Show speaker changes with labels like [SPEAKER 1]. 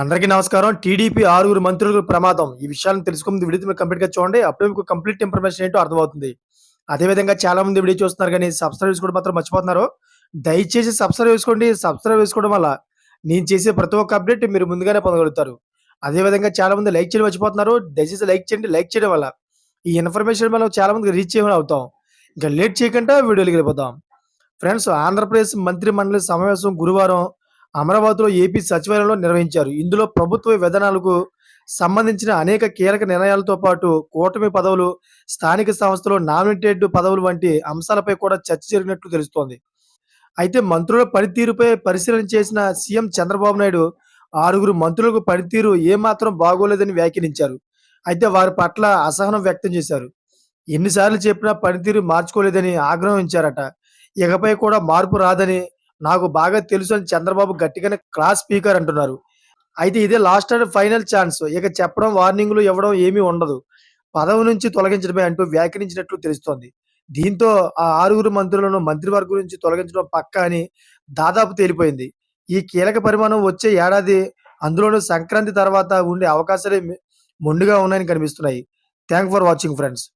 [SPEAKER 1] అందరికీ నమస్కారం. టీడీపీ ఆరుగురు మంత్రులకు ప్రమాదం. ఈ విషయాలను తెలుసుకుంది వీడియో మీరు కంప్లీట్గా చూడండి. అప్పుడే మీకు కంప్లీట్ ఇన్ఫర్మేషన్ ఏంటో అర్థమవుతుంది. అదేవిధంగా చాలా మంది వీడియో చూస్తున్నారు కానీ సబ్స్క్రైబ్ చేసుకోవడం మాత్రం మర్చిపోతున్నారు. దయచేసి సబ్స్క్రైబ్ చేసుకోండి. సబ్స్క్రైబ్ చేసుకోవడం వల్ల నేను చేసే ప్రతి ఒక్క అప్డేట్ మీరు ముందుగానే పొందగలుగుతారు. అదేవిధంగా చాలా మంది లైక్ చేయడం మర్చిపోతున్నారు. దయచేసి లైక్ చేయండి. లైక్ చేయడం వల్ల ఈ ఇన్ఫర్మేషన్ మనం చాలా మందికి రీచ్ చేయమని అవుతాం. ఇంకా లేట్ చేయకుండా వీడియోలు వెళ్ళిపోతాం ఫ్రెండ్స్ ఆంధ్రప్రదేశ్ మంత్రి మండలి సమావేశం గురువారం అమరావతిలో ఏపీ సచివాలయంలో నిర్వహించారు. ఇందులో ప్రభుత్వ విధానాలకు సంబంధించిన అనేక కీలక నిర్ణయాలతో పాటు కూటమి పదవులు స్థానిక సంస్థలు నామినేటెడ్ పదవులు వంటి అంశాలపై కూడా చర్చ జరిగినట్లు తెలుస్తోంది. అయితే మంత్రుల పనితీరుపై పరిశీలన చేసిన సీఎం చంద్రబాబు నాయుడు ఆరుగురు మంత్రులకు పనితీరు ఏమాత్రం బాగోలేదని వ్యాఖ్యానించారు. అయితే వారి పట్ల అసహనం వ్యక్తం చేశారు. ఎన్నిసార్లు చెప్పినా పనితీరు మార్చుకోలేదని ఆగ్రహించారట. ఇకపై కూడా మార్పు రాదని నాకు బాగా తెలుసు అని చంద్రబాబు గట్టిగానే క్లాస్ స్పీకర్ అంటున్నారు. అయితే ఇదే లాస్ట్ అండ్ ఫైనల్ ఛాన్స్. ఇక చెప్పడం వార్నింగ్లు ఇవ్వడం ఏమీ ఉండదు. పదవి నుంచి తొలగించడమే అంటూ వ్యాఖ్యానించినట్లు తెలుస్తోంది. దీంతో ఆ ఆరుగురు మంత్రులను మంత్రివర్గం నుంచి తొలగించడం పక్క అని దాదాపు తేలిపోయింది. ఈ కీలక పరిమాణం వచ్చే ఏడాది అందులోనూ సంక్రాంతి తర్వాత ఉండే అవకాశాలే మి- ఉన్నాయని కనిపిస్తున్నాయి. Thank for watching friends.